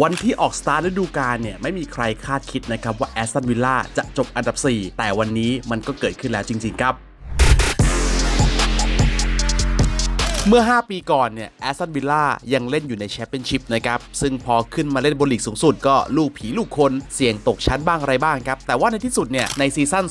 วันที่ออกสตาร์ฤดูกาลเนี่ยไม่มีใครคาดคิดนะครับว่าแอสตันวิลล่าจะจบอันดับ 4 แต่วันนี้มันก็เกิดขึ้นแล้วจริง ๆ ครับเมื่อ 5 ปีก่อนเนี่ยแอสตันวิลล่ายังเล่นอยู่ในแชมเปี้ยนชิพนะครับ ซึ่งพอขึ้นมาเล่นบนลีกสูงสุดก็ลูกผีลูกคนเสี่ยงตกชั้นบ้างอะไรบ้างครับ แต่ว่าในที่สุดเนี่ยในซีซั่น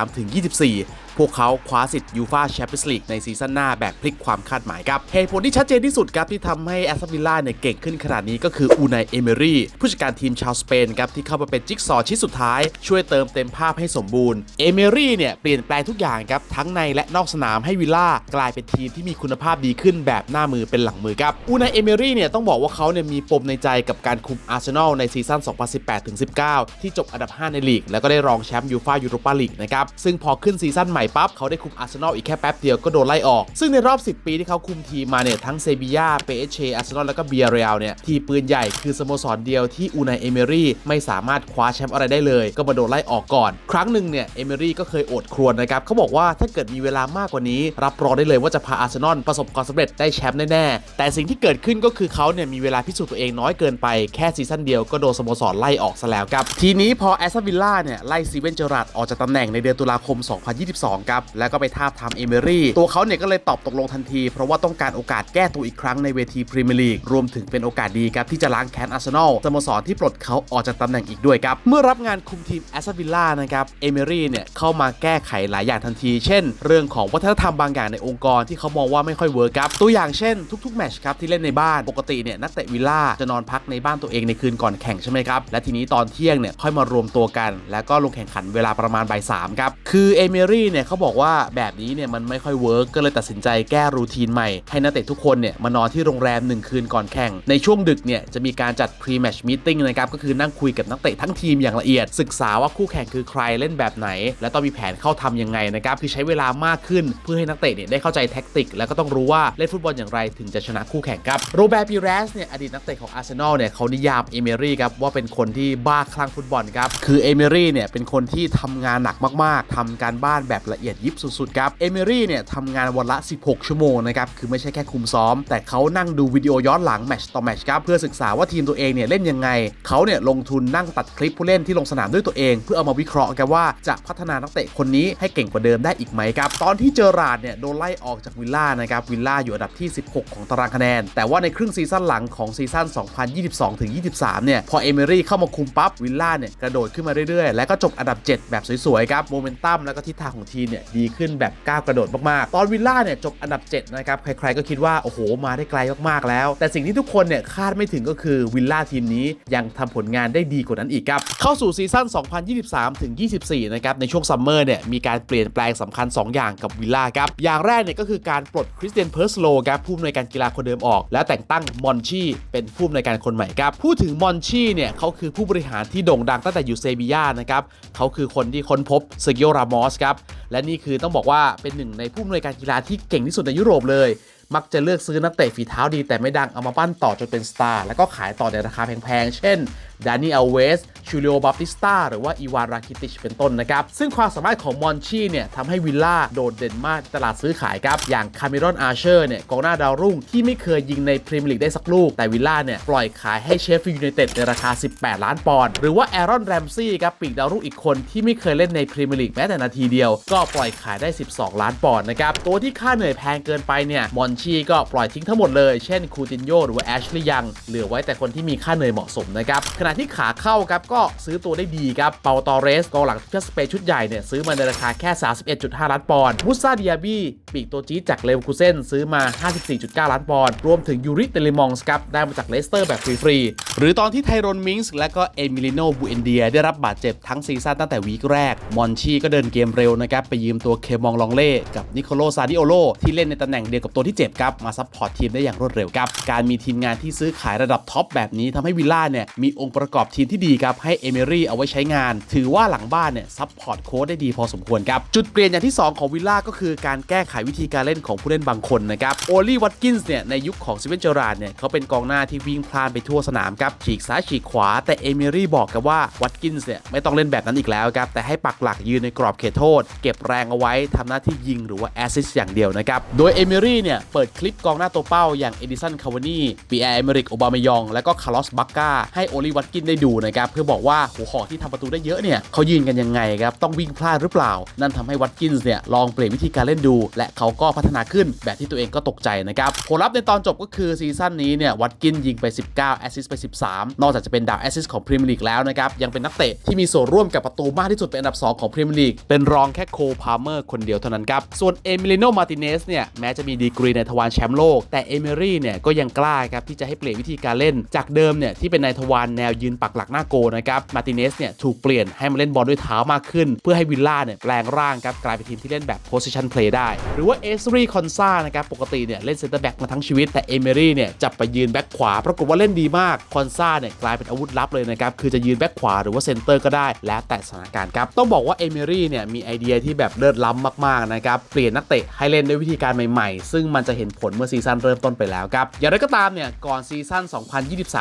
2023-24พวกเขาคว้าสิทธิ์ยูฟาแชมเปี้ยนส์ลีกในซีซั่นหน้าแบบพลิกความคาดหมายครับ เหตุผลที่ชัดเจนที่สุดครับที่ทำให้แอสตันวิลล่าเนี่ยเก่งขึ้นขนาดนี้ก็คืออูนายเอเมรี่ผู้จัดการทีมชาวสเปนครับที่เข้ามาเป็นจิ๊กซอชิ้นสุดท้าย ช่วยเติมเต็มภาพให้สมบูรณ์เอเมรี่เนี่ยเปลี่ยนแปลงทุกอย่างครับทั้งในและนอกสนามให้วิลล่ากลายเป็นทีมที่มีคุณภาพดีขึ้นแบบหน้ามือเป็นหลังมือครับอูนายเอเมรี่เนี่ยต้องบอกว่าเขาเนี่ยมีปมในใจกับการคุมอาร์เซนอลในซีซั่น 2018-19 ที่จบอันดับ 5 ในลีกแล้วก็ได้รองแชมป์ยูฟายูโรปาลีกนะครับซึ่งพอขึ้นซีซั่นใหม่ปั๊บเขาได้คุมอาร์เซนอลอีกแค่แป๊บเดียวก็โดนไล่ออก ซึ่งในรอบ 10 ปีที่เขาคุมทีมมาเนี่ยทั้งเซบียาเปเชอาร์เซนอลแล้วก็เบียเรียลเนี่ยทีปืนใหญ่คือสโมสรเดียวที่อูนายเอเมรี่ไม่สามารถคว้าแชมป์อะไรได้เลย ก็มาโดนไล่ออกก่อน ครั้งหนึ่งเนี่ยเอเมรี่ก็เคยโอดครวญนะครับเขาบอกว่าถ้าเกิดมีเวลามากกว่านี้ รับรองได้เลยว่าจะพาอาร์เซนอลประสบความสำเร็จได้แชมป์แน่ๆแต่สิ่งที่เกิดขึ้นก็คือเขาเนี่ยมีเวลาพิสูจน์ตัวเองน้อยเกินไปแค่ซีซั่นเดียวก็โดนสโมสรไล่ออกซะแล้วครับทีนี้พอแอสตันวิลล่าเนี่ยไล่ซีเวนเจอรัดออกจากตำแหน่งในเดือนตุลาคม 2022ครับ แล้วก็ไปทาบทามเอเมรี่ ตัวเขาเนี่ยก็เลยตอบตกลงทันที เพราะว่าต้องการโอกาสแก้ตัวอีกครั้งในเวทีพรีเมียร์ลีก รวมถึงเป็นโอกาสดีครับ ที่จะล้างแค้นอาร์เซนอลสโมสรที่ปลดเขาออกจากตำแหน่งอีกด้วยครับ เมื่อรับงานคุมทีมแอสตันวิลล่านะครับ เอเมรี่เนี่ยเข้ามาแก้ไขหลายอย่างทันที เช่น เรื่องของวัฒนธรรมบางอย่างในองค์กรที่เขามองว่าไม่ค่อยเวิร์กครับ ตัวอย่างเช่นทุกๆแมชครับที่เล่นในบ้านปกติเนี่ยนักเตะวิลล่าจะนอนพักในบ้านตัวเองในคืนก่อนแข่งใช่ไหมครับและทีนี้ตอนเที่ยงเนี่ยค่อยมารวมตัวกัน แล้วก็ลงแข่งขันเวลาประมาณบ่ายสามครับคือเอเมรี่เนี่ยเขาบอกว่าแบบนี้เนี่ยมันไม่ค่อยเวิร์กก็เลยตัดสินใจแก้รูทีนใหม่ ให้นักเตะทุกคนเนี่ยมานอนที่โรงแรม 1 คืนก่อนแข่ง ในช่วงดึกเนี่ยจะมีการจัด pre match meeting นะครับก็คือนั่งคุยกับนักเตะทั้งทีมอย่างละเอียด ศึกษาว่าคู่แข่งคือใครเล่นแบบไหน และต้องมีแผนเข้าทำยังไงนะครับคือใช้เวลามากขึ้นเพื่อให้นักเตะเนี่ยได้เข้าใจแท็กติก แล้วก็ต้องรู้ว่าเล่นฟุตบอลอย่างไรถึงจะชนะคู่แข่งครับโรเบร์ตปิเรสเนี่ยอดีตนักเตะของอาร์เซนอลเนี่ยเขานิยามเอเมรี่ครับว่าเป็นคนที่บ้าคลั่งฟุตบอลครับคือเอเมรี่เนี่ยเป็นคนที่ทำงานหนักมากๆทำการบ้านแบบละเอียดยิบสุดๆครับเอเมรี่เนี่ยทำงานวันละ 16 ชั่วโมงนะครับคือไม่ใช่แค่คุมซ้อม แต่เขานั่งดูวิดีโอย้อนหลังแมตช์ต่อแมตช์ครับเพื่อศึกษาว่าทีมตัวเองเนี่ยเล่นยังไงเขาเนี่ยลงทุนนั่งตัดคลิปผู้เล่นที่ลงสนามด้วยตัวเอง เพื่อเอามาวิเคราะห์กันว่าจะพัฒนานักเตะคนนี้ให้เก่งกว่าเดิมได้อีกไหมครับตอนที่เจอราดเนี่ยโดนไล่ออกจากวิลล่านะครับวิลล่าอยู่อันดับที่ 16 ของตารางคะแนน แต่ว่าในครึ่งซีซั่นหลังของซีซั่น 2022-23 เนี่ยพอเอเมรี่เข้ามาคุมปั๊บวิลล่าเนี่ยกระโดดขึ้นมาเรื่อยๆ และก็จบอันดับ 7 แบบสวยๆครับโมเมนตัมแล้วก็ทิศทางของทีมเนี่ยดีขึ้นแบบก้าวกระโดดมากๆ ตอนวิลล่าเนี่ยจบอันดับ 7 นะครับ ใครๆก็คิดว่า โอ้โห มาได้ไกลมากๆแล้ว แต่สิ่งที่ทุกคนเนี่ยคาดไม่ถึงก็คือวิลล่าทีมนี้ยังทำผลงานได้ดีกว่านั้นอีกครับ เข้าสู่ซีซั่น 2023-24 นะครับ ในช่วงซัมเมอร์เนี่ยมีการเปลี่ยนแปลงสำคัญ 2 อย่างกับวิลล่าครับ อย่างแรกเนี่ยก็คือการปลดคริสเตียนเพิร์สโลครับผู้อำนวยการกีฬาคนเดิมออก แล้วแต่งตั้งมอนชีเป็นผู้อำนวยการคนใหม่ครับพูดถึงมอนชีเนี่ยเขาคือผู้บริหารที่โด่งดังตั้งแต่อยู่เซบียานะครับเขาคือคนที่ค้นพบเซกิโอรามอสครับและนี่คือต้องบอกว่าเป็นหนึ่งในผู้อำนวยการกีฬาที่เก่งที่สุดในยุโรปเลย มักจะเลือกซื้อนักเตะฝีเท้าดีแต่ไม่ดังเอามาปั้นต่อจนเป็นสตาร์แล้วก็ขายต่อในราคาแพงๆ เช่นดานี่อัลเวส ชูเลียบัปติสตาหรือว่าอีวานราคิติชเป็นต้นนะครับ ซึ่งความสามารถของมอนชีเนี่ยทำให้วิลล่าโดดเด่นมากตลาดซื้อขายครับ อย่างคาเมรอนอาร์เชอร์เนี่ยกองหน้าดาวรุ่งที่ไม่เคยยิงในพรีเมียร์ลีกได้สักลูก แต่วิลล่าเนี่ยปล่อยขายให้เชฟฟิลด์ยูไนเต็ดในราคา 18 ล้านปอนด์หรือว่าแอรอนแรมซี่ครับปีกดาวรุ่งอีกคนที่ไม่เคยเล่นในพรีเมียร์ลีกแม้แต่นาทีเดียว ก็ปล่อยขายได้ 12 ล้านปอนด์นะครับตัวที่ค่าเหนื่อยแพงเกินไปเนี่ยมอนชีก็ปล่อยทิ้งทั้งหมดเลย เช่นคูตินโยหรือว่าแอชลีย์ยัง เหลือไว้แต่คนที่มีค่าเหนื่อยเหมาะสมนะครับ ขณะที่ขาเข้าครับก็ซื้อตัวได้ดีครับ เปาตอเรสกองหลังทีมสเปนชุดใหญ่เนี่ยซื้อมาในราคาแค่ 31.5 ล้านปอนด์ มุซาดิอาบีปีกตัวจี๊ดจากเลวคูเซนซื้อมา 54.9 ล้านปอนด์ รวมถึงยูริเตลิมองส์ครับได้มาจากเลสเตอร์แบบฟรีๆหรือตอนที่ไทรอนมิงส์และก็เอมิลิโนบูเอนเดียได้รับบาดเจ็บทั้งซีซั่นตั้งแต่วีคแรก มอนชีก็เดินเกมเร็วนะครับ ไปยืมตัวเคมองลองเล่กับนิโคโลซาดิโอโลที่เล่นในตำแหน่งเดียวกับตัวที่เจ็บครับ มาซัพพอร์ตทีมได้อย่างรวดเร็วครับ การมีทีมงานที่ซื้อขายระดับท็อปแบบนี้ทำให้วิลล่าเนี่ยมีองค์ประกอบทีมที่ดีครับให้เอเมรี่เอาไว้ใช้งาน ถือว่าหลังบ้านเนี่ยซัพพอร์ตโค้ดได้ดีพอสมควรครับจุดเปลี่ยนอย่างที่ 2 ของวิลล่าก็คือการแก้ไขวิธีการเล่นของผู้เล่นบางคนนะครับโอลี่วัตกินส์เนี่ยในยุคของซิเวนเจอราดเนี่ยเขาเป็นกองหน้าที่วิ่งพลานไปทั่วสนามครับฉีกซ้ายฉีกขวาแต่เอเมรี่บอกกับว่าวัตกินส์เนี่ยไม่ต้องเล่นแบบนั้นอีกแล้วครับแต่ให้ปักหลักยืนในกรอบเขตโทษ เก็บแรงเอาไว้ทำหน้าที่ยิงหรือว่าแอสซิสต์อย่างเดียวนะครับโดยเอเมรี่เนี่ยเปิดคลิปกองหน้าตัวเป้าอย่างเอดิสันคาวานีปีแอร์เอเมริกโอบามายองและก็คาร์ลอสบักกาให้โอลีวัตกินได้ดูนะครับเพื่อบอกว่าหัวหอกที่ทำประตูได้เยอะเนี่ยเขายืนกันยังไงครับต้องวิ่งพลาดหรือเปล่า นั่นทำให้วัตกินส์เนี่ยลองเปลี่ยนวิธีการเล่นดู และเขาก็พัฒนาขึ้นแบบที่ตัวเองก็ตกใจนะครับผลลัพธ์ในตอนจบก็คือซีซั่นนี้เนี่ยวัตกินยิงไป 19แอสซิสต์ไป13 นอกจากจะเป็นดาวแอสซิสของพรีเมียร์ลีกแล้วนะครับ ยังเป็นนักเตะที่มีส่วนร่วมกับประตูมากที่สุดเป็นอันดับ 2 ของพรีเมียร์ลีก เป็นรองแค่โคพาร์เมอร์คนเดียวเท่านั้นครับ ส่วนเอมิเลโนมาติเนสเนี่ย แม้จะมีดีกรีในทวารแชมป์โลก แต่เอเมรี่เนี่ยก็ยังกล้าครับที่จะให้เปลี่ยนวิธีการเล่น จากเดิมเนี่ยที่เป็นในทวารแนวยืนปักหลักหน้าโกนะครับมาติเนสเนี่ยถูกเปลี่ยนให้มาเล่นบอลด้วยเท้ามากขึ้น เพื่อให้วิลล่าเนี่ยแปลงร่างครับกลายเป็นทีมที่เล่นแบบ position play ได้ หรือว่าเอสรีคอนซานะครับปกติเนี่ยเล่นเซนเตอร์แบ็กมาทั้งชีวิตแต่เอเมรี่เนี่ยจับไปยืนแบ็กขวาปรากฏว่าเล่นดีมากคอนซาเนี่ยกลายเป็นอาวุธลับเลยนะครับคือจะยืนแบ็กขวาหรือว่าเซนเตอร์ก็ได้ แล้วแต่สถานการณ์ครับต้องบอกว่าเอเมรี่เนี่ยมีไอเดียที่แบบเลิศล้ำมากๆนะครับเปลี่ยนนักเตะให้เล่นด้วยวิธีการใหม่ๆ ซึ่งมันจะเห็นผลเมื่อซีซั่นเริ่มต้นไปแล้วครับอย่างไรก็ตามเนี่ยก่อนซีซั่น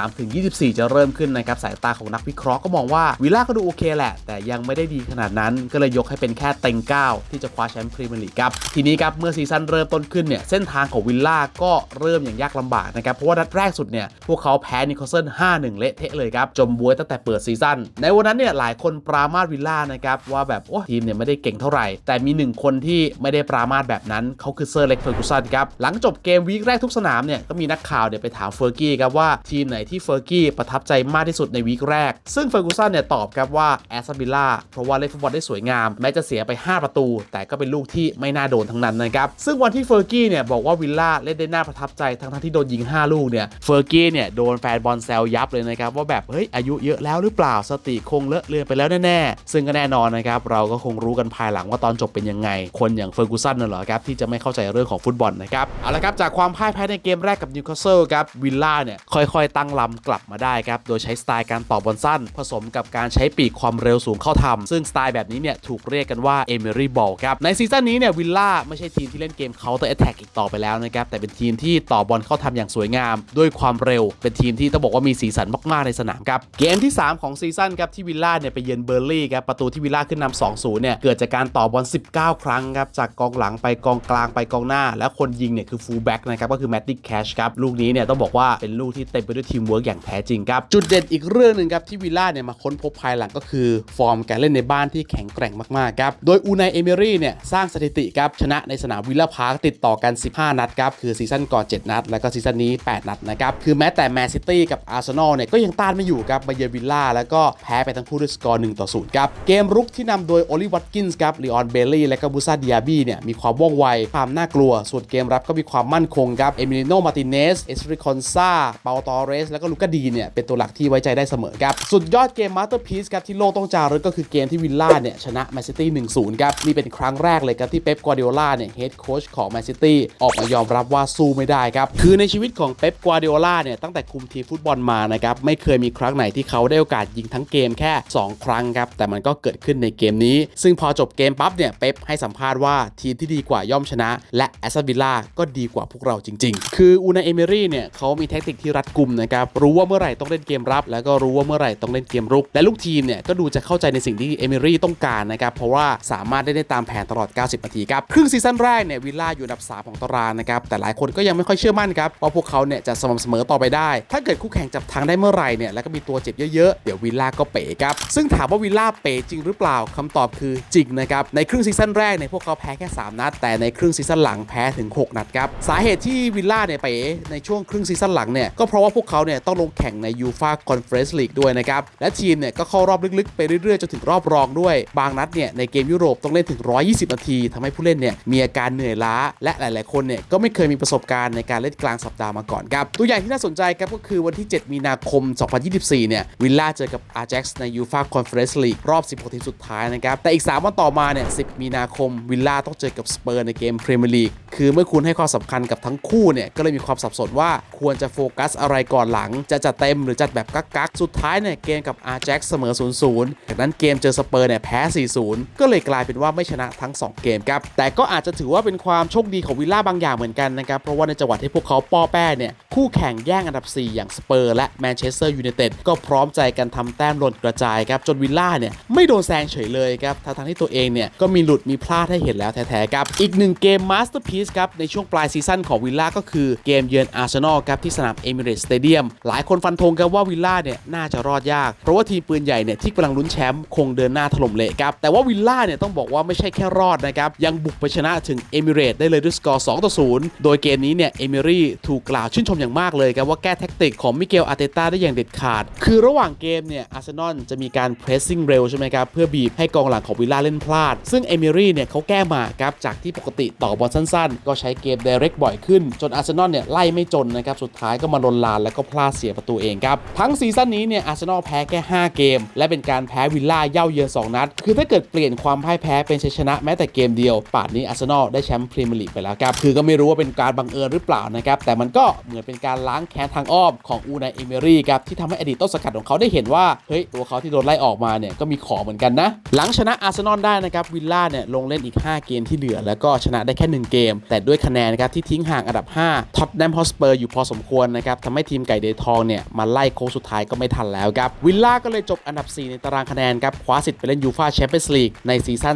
2023-24 จะเริ่มขึ้นนะครับสายตาของนักวิเคราะห์ก็มองว่าวิลล่าก็ดูโอเคแหละ แต่ยังไม่ได้ดีขนาดนั้น ก็เลยยกให้เป็นแค่เต็งก้าที่จะคว้าแชมป์พรีเมียร์ลีกครับทีนี้ครับเมื่อซีซั่นเริ่มต้นขึ้นเนี่ยเส้นทางของวิลล่าก็เริ่มอย่างยากลำบากนะครับเพราะว่านัดแรกสุดเนี่ยพวกเขาแพ้นิโคลเซน5-1 เละเทะเลยครับ จมบวยตั้งแต่เปิดซีซั่น ในวันนั้นเนี่ยหลายคนปรามาสวิลล่านะครับ ว่าแบบ โอ้ทีมเนี่ยไม่ได้เก่งเท่าไหร่ แต่มีหนึ่งคนที่ไม่ได้ปรามาสแบบนั้นเขาคือเซอร์เล็กเฟอร์กูสันครับ หลังจบเกมวีคแรกทุกสนามเนี่ยก็มีนักข่าวเนี่ยไปถามเฟอร์กี้ครับว่าทีมไหนที่เฟอร์กี้ประทับใจมากที่สุดในวีคแรก ซึ่งเฟอร์กูสันเนี่ยตอบครับว่าแอสตันวิลล่าเพราะว่าเล่นฟุตบอลได้สวยงามแม้จะเสียไป 5 ประตู แต่ก็เป็นลูกที่ไม่น่าโดนทั้งนั้นนะครับซึ่งวันที่เฟอร์กี้เนี่ยบอกว่าวิลล่าเล่นได้น่าประทับใจทั้งทั้งที่โดนยิง 5 ลูกเนี่ยเฟอร์กี้เนี่ยโดนแฟนบอลแซวยับเลยนะครับว่าแบบเฮ้ยอายุเยอะแล้วหรือเปล่าสติคงเลอะเลือนไปแล้วแน่ๆซึ่งก็แน่นอนนะครับเราก็คงรู้กันภายหลังว่าตอนจบเป็นยังไง คนอย่างเฟอร์กูสันน่ะเหรอครับที่จะไม่เข้าใจเรื่องของฟุตบอลนะครับเอาละครับจากความพ่ายแพ้ในเกมแรกกับนิวคาสเซิลครับวิลล่าเนี่ยค่อยๆ ตั้งลำกลับมาได้ครับโดยใช้สไตล์การต่อบอลสั้น ผสมกับการใช้ปีกความเร็วสูงเข้าทำซึ่งสไตล์แบบนี้เนี่ยถูกเรียกกันว่าเอเมอรี่บอลครับในซีซั่นนี้เนี่ยวิลล่าไม่ใช่ทีมที่เล่นเกมเคาน์เตอร์แอตแทกอีกต่อไปแล้วนะครับแต่เป็นทีมที่ต่อบอลเข้าทำอย่างสวยงาม ด้วยความเร็วเป็นทีมที่ต้องบอกว่ามีีสีสันมากๆในสนามครับเกมที่ 3 ของซีซั่นครับที่วิลล่าเนี่ยไปเยือนเบอร์ลี่ครับประตูที่วิลล่าขึ้นนำ2-0 เนี่ยเกิดจากการต่อบอล 19 ครั้งครับจากกองหลังไปกองกลางไปกองหน้า แล้วคนยิงเนี่ยคือฟูลแบ็กนะครับก็คือแมตติกแคชครับลูกนี้เนี่ยต้องบอกว่าเป็นลูกที่เต็มไปด้วยทีมเวิร์กอย่างแท้จริงครับจุดเด่นอีกเรื่องหนึ่งครับที่วิลล่าเนี่ยมาค้นพบภายหลังก็คือฟอร์มการเล่นในบ้านที่แข็งแกร่งมากๆครับโดยอูนายเอเมรี่เนี่ยสร้างสถิติครับชนะในสนามวิลล่าพาร์คติดต่อกัน 15 นัดครับคือซีซั่นก่อน 7 นัด แล้วก็ซีซั่นนี้ 8 นัดนะครับคือแม้แต่แมนซิตี้กับอาร์เซนอลเนี่ยก็ยังต้านไม่อยู่ครับมาเยือนวิลล่าแล้วก็แพ้ไปทั้งคู่ด้วยสกอร์1ต่อ0ครับเกมรุกที่นำโดยโอลิวัตกินส์ครับลีออนเบลลี่และก็บูซาดิอาบีเนี่ยมีความว่องไวความน่ากลัว ส่วนเกมรับก็มีความมั่นคงครับเอมิลิโนมาติเนสเอสริคอนซาเปาตอเรส แล้วก็ลูกาดีเนี่ยเป็นตัวหลักที่ไว้ใจได้เสมอครับสุดยอดเกมมาสเตอร์พีซครับที่โลกต้องจารึกก็คือเกมที่วิลล่าเนี่ยชนะแมนซิตี้1-0ครับนี่เป็นครั้งแรกเลยครับที่เป๊ปกัวเดโอล่าเนี่ยเฮดโค้ชของแมนซิตี้ออกมายอมรับว่าสู้ไม่ได้ครับคือในชีวิตของเป๊ปกัวเดโอล่าเนี่ยตั้งแต่คุมทีมฟุตบอลมานะครับไม่เคยมีครั้งไหนที่เขาได้โอกาสยิงทั้งเกมแค่ 2 ครั้งครับแต่มันก็เกิดขึ้นในเกมนี้ ซึ่งพอจบเกมปั๊บเนี่ยเป๊ปให้สัมภาษณ์ว่าทีมที่ดีกว่าย่อมชนะ และแอสตันวิลล่าก็ดีกว่าพวกเราจริง ๆ คืออูนาเอเมรี่เนี่ยเขามีแทคติกที่รัดกุมนะครับรู้ว่าเมื่อไหร่ต้องเล่นเกมรับ แล้วก็รู้ว่าเมื่อไหร่ต้องเล่นเกมรุก และลูกทีมเนี่ยก็ดูจะเข้าใจในสิ่งที่เอเมรี่ต้องการนะครับเพราะว่าสามารถได้ได้ตามแผนตลอด 90 นาทีครับครึ่งซีซั่นแรกเนี่ยวิลล่าอยู่อันดับ 3 ของตารางนะครับแต่หลายคนก็ยังไม่ค่อยเชื่อมั่นครับว่าพวกเขาเนี่ยจะสม่ำเสมอต่อไปได้ ถ้าเกิดคู่แข่งจบทางได้เมื่อไหร่เนี่ยแล้วก็มีตัวเจ็บเยอะๆ เดี๋ยววิลล่าก็เป๋ครับ ซึ่งถามว่าวิลล่าเป๋จริงหรือเปล่าคำตอบคือจริงนะครับ ในครึ่งซีซั่นแรกเนี่ยพวกเขาแพ้แค่ 3 นัด แต่ในครึ่งซีซั่นหลังแพ้ถึง 6 นัดครับ สาเหตุที่วิลล่าเนี่ยเป๋ในช่วงครึ่งซีซั่นหลังเนี่ยก็เพราะว่าพวกเขาเนี่ยต้องลงแข่งในยูฟาคอนเฟอเรนซ์ลีกด้วยนะครับและทีมเนี่ยก็เข้ารอบลึกๆไปเรื่อยๆจนถึงรอบรองด้วย บางนัดเนี่ยในเกมยุโรปต้องเล่นถึง 120 นาทีทำให้ผู้เล่นเนี่ยมีอาการเหนื่อยล้า และหลาย ๆ คนเนี่ยก็ไม่เคยมีประสบการณ์ในการเล่นกลางสัปดาห์มาก่อนครับตัวอย่างที่น่าสนใจครับก็คือวันที่ 7มีนาคม 2024 เนี่ย วิลล่าเจอกับอาร์ a x ในยูฟาคอนเฟอเรนซ์ลีกรอบ 16 ทีมสุดท้ายนะครับ แต่อีก 3 วันต่อมาเนี่ย 10 มีนาคม วิลล่าต้องเจอกับสเปอร์ในเกมพรีเมียร์ลีก คือเมื่อคุณให้ความสำคัญกับทั้งคู่เนี่ย ก็เลยมีความสับสนว่าควรจะโฟกัสอะไรก่อนหลัง จะจัดเต็มหรือจัดแบบกักๆ สุดท้ายเนี่ยเกมกับอาร์แจ็คเสมอ 0-0 จากนั้นเกมเจอสเปอร์เนี่ยแพ้ 4-0 ก็เลยกลายเป็นว่าไม่ชนะทั้ง 2 เกมครับ แต่ก็อาจจะถือว่าเป็นความโชคดีของวิลล่าบางอย่างเหมือนกันนะครับ เพราะว่าในจังหวะที่พวกเขาป้อแป้เนี่ยคู่แข่งแย่งอันดับ 4 อย่างสเปอร์และแมนเชสเตอร์ยูไนเต็ดก็พร้อมใจกันทำแต้มหล่นกระจายครับจนวิลล่าเนี่ยไม่โดนแซงเฉยเลยครับทั้งที่ตัวเองเนี่ยก็มีหลุดมีพลาดให้เห็นแล้วแท้ๆครับอีกหนึ่งเกมมาสเตอร์พีซครับในช่วงปลายซีซั่นของวิลล่าก็คือเกมเยือนอาร์เซนอลครับที่สนามเอมิเรตสเตเดียมหลายคนฟันธงครับว่าวิลล่าเนี่ยน่าจะรอดยาก เพราะว่าทีมปืนใหญ่เนี่ยที่กำลังลุ้นแชมป์คงเดินหน้าถล่มเละครับแต่ว่าวิลล่าเนี่ยต้องบอกว่าไม่ใช่แค่รอดนะครับยังบุกไปชนะถึงเอมิเรตได้เลยด้วยสกอร์2ต่อ0โดยเกมนี้เนี่ยเอมิรี่ถูกกล่าวชื่นชมอย่างมากเลยครับว่าแก้แท็กติกของมิเกลลอาร์เตต้าได้อย่างเด็ดขาด คือระหว่างเกมเนี่ยอาร์เซนอลจะมีการเพรสซิ่งเร็วใช่ไหมครับ เพื่อบีบให้กองหลังของวิลล่าเล่นพลาด ซึ่งเอมิรี่เนี่ยเขาแก้มาครับ จากที่ปกติต่อบอลสั้นๆ ก็ใช้เกม d ดเรกบ่อยขึ้น จนอาร์เซนอลเนี่ยไล่ไม่จนนะครับ สุดท้ายก็มาลนลานแล้วก็พลาดเสียประตูเองครับ ทั้งซีซั่นนี้เนี่ยอาร์เซนอลแพ้แค่ 5 เกม และเป็นการแพ้วิลล่าเย่าเยือน2นัด คือถ้าเกิดเปลี่ยนความพ่ายแพ้เป็นชัยชนะแม้แต่เกมเดียว ป่านนี้อาร์เซนอลได้แชมป์พรีเมียร์ลีกไปแล้วครับ คือก็ไม่รู้ว่าเป็นการบังเอิญหรือเปล่านะครับ แต่มันก็เหมือนเป็นการล้างแค้นทางอ้อมของอูนายเอเมรี่ครับที่ทำให้อดีตต้นสกัดของเขาได้เห็นว่าเฮ้ยตัวเขาที่โดนไล่ออกมาเนี่ยก็มีของเหมือนกันนะ หลังชนะอาร์เซนอลได้นะครับวิลล่าเนี่ยลงเล่นอีก 5 เกมที่เหลือ แล้วก็ชนะได้แค่ 1 เกม แต่ด้วยคะแนนนะครับที่ทิ้งห่างอันดับ 5ท็อตแนมฮอสเปอร์อยู่พอสมควรนะครับทำให้ทีมไก่เดทองเนี่ยมาไล่โค้งสุดท้ายก็ไม่ทันแล้วครับวิลล่าก็เลยจบอันดับ 4 ในตารางคะแนนครับคว้าสิทธิ์ไปเล่นยูฟาแชมเปี้ยนส์ลีกในซีซั่น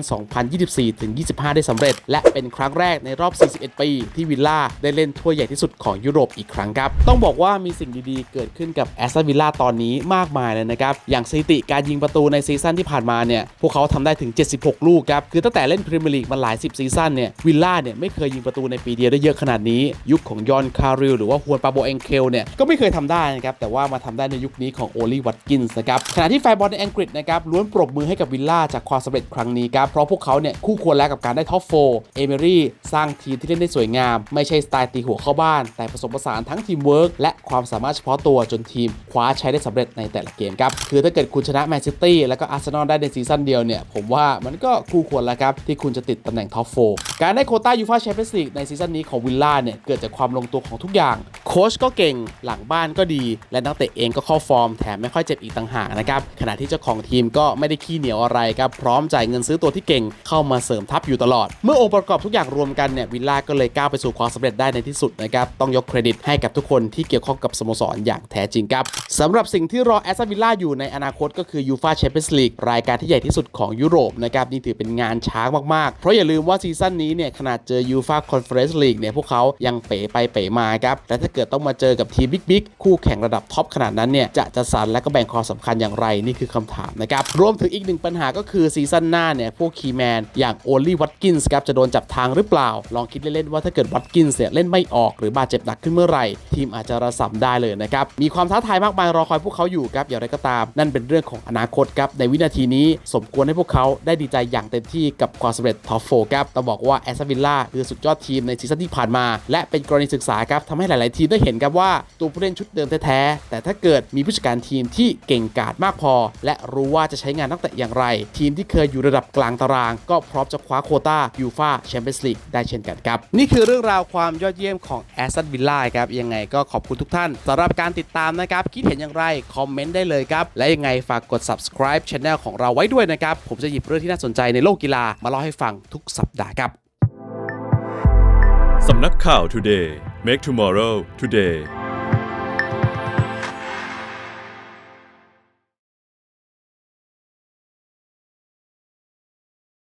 2024-25 ได้สำเร็จ และเป็นครั้งแรกในรอบ 41 ปี ที่วิลล่าได้เล่นถ้วยใหญ่ที่สุดของยุโรปอีกครั้งครับต้องบอกว่ามีสิ่งดีๆเกิดิดขึ้นกับแอสตันวิลล่าตอนนี้มากมายเลยนะครับ อย่างสถิติการยิงประตูในซีซั่นที่ผ่านมาเนี่ย พวกเขาทำได้ถึง 76 ลูกครับ คือตั้งแต่เล่นพรีเมียร์ลีกมาหลาย 10 ซีซั่นเนี่ย วิลล่าเนี่ยไม่เคยยิงประตูในปีเดียวได้เยอะขนาดนี้ ยุคของยอนคาริลหรือว่าฮวนปาโบเองเคลเนี่ย ก็ไม่เคยทำได้นะครับ แต่ว่ามาทำได้ในยุคนี้ของโอลีวัตกินส์นะครับ ขณะที่แฟนบอลในอังกฤษนะครับล้วนปรบมือให้กับวิลล่าจากความสำเร็จครั้งนี้ครับ เพราะพวกเขาเนี่ยคู่ควรแล้วกับการได้ท็อปโฟเอเมรี่สร้างทีมที่เล่นได้สวยงาม ไม่ใช่สไตล์ตีหัวเข้าบ้าน แต่ผสมผสานทั้งทีมเวิร์กและความสามารถเฉพาะตัวจนทีมคว้าใช้ได้สำเร็จในแต่ละเกมครับ คือถ้าเกิดคุณชนะแมนซิตี้แล้วก็อาร์เซนอลได้ในซีซั่นเดียวเนี่ย ผมว่ามันก็คู่ควรแล้วครับ ที่คุณจะติดตำแหน่งท็อปโฟการได้โคต้ายูฟาแชมเปี้ยนส์ลีกในซีซั่นนี้ของวิลล่าเนี่ย เกิดจากความลงตัวของทุกอย่างโค้ชก็เก่งหลังบ้านก็ดี และนักเตะเองก็เข้าฟอร์มแถมไม่ค่อยเจ็บอีกต่างหากนะครับขณะที่เจ้าของทีมก็ไม่ได้ขี้เหนียวอะไรครับพร้อมจ่ายเงินซื้อตัวที่เก่งเข้ามาเสริมทัพอยู่ตลอด เมื่อองค์ประกอบทุกอย่างรวมกันเนี่ยวิลล่าก็เลยก้าวไปสู่ความสำเร็จได้ในที่สุดนะครับต้องยกเครดิตให้กับทุกคนที่เกี่ยวข้องกับสโมสรอย่างแท้จริงครับสำหรับสิ่งที่รอแอสตันวิลล่าอยู่ในอนาคตก็คือยูฟาแชมเปี้ยนส์ลีกรายการที่ใหญ่ที่สุดของยุโรปนะครับนี่ถือเป็นงานช้างมากๆ เพราะอย่าลืมว่าซีซั่นนี้เนี่ยขนาดเจอยูฟาคอนเฟอเรนซ์ลีกเนี่ยพวกเขายังเป๋ไปเป๋มาครับและถ้าเกิดต้องมาเจอกับทีมบิ๊กๆคู่แข่งระดับท็อปขนาดนั้นเนี่ยจะจะสรรและก็แบ่งความสำคัญอย่างไรนี่คือคำถามนะครับรวมถึงอีกหนึ่งปัญหาก็คือซีซั่นหน้าเนี่ยพวกคีแมนอย่างโอลี่วัตกินส์ครับจะโดนจับทางหรือเปล่า ลองคิดเล่นๆว่าถ้าเกิดวัตกินส์เนี่ยเล่นไม่ออกหรือบาดเจ็บหนักขึ้นเมื่อไหร่ ทีมอาจจะระสำได้เลยนะครับมีความท้าทายมากมายรอคอยพวกเขาอยู่ครับอย่างไรก็ตาม นั่นเป็นเรื่องของอนาคตครับในวินาทีนี้สมควรให้พวกเขาได้ดีใจอย่างเต็มที่กับความสำเร็จท็อปโฟครับต้องบอกว่าแอสตันวิลล่าคือสุดยอดทีมในซีซั่นที่ผ่านมา และเป็นกรณีศึกษาครับทำให้หลาย ๆ ทีมได้เห็นครับว่าตัวผู้เล่นชุดเดิมแท้ ๆ แต่ถ้าเกิดมีผู้จัดการทีมที่เก่งกาจมากพอ และรู้ว่าจะใช้งานนักเตะอย่างไร ทีมที่เคยอยู่ระดับกลางตาราง ก็พร้อมจะคว้าโคต้ายูฟาแชมเปี้ยนส์ลีกได้เช่นกันครับนี่คือเรื่องราวความยอดเยี่ยมของแอสตันวิลล่าครับยังไงก็ขอบคุณทุกท่านสำหรับการติดตามนะครับ คิดเห็นอย่างไรคอมเมนต์ได้เลยครับ และยังไงฝากกด subscribe channel ของเราไว้ด้วยนะครับ ผมจะหยิบเรื่องที่น่าสนใจในโลกกีฬามาเล่าให้ฟังทุกสัปดาห์ครับสำนักข่าว Today Make Tomorrow Today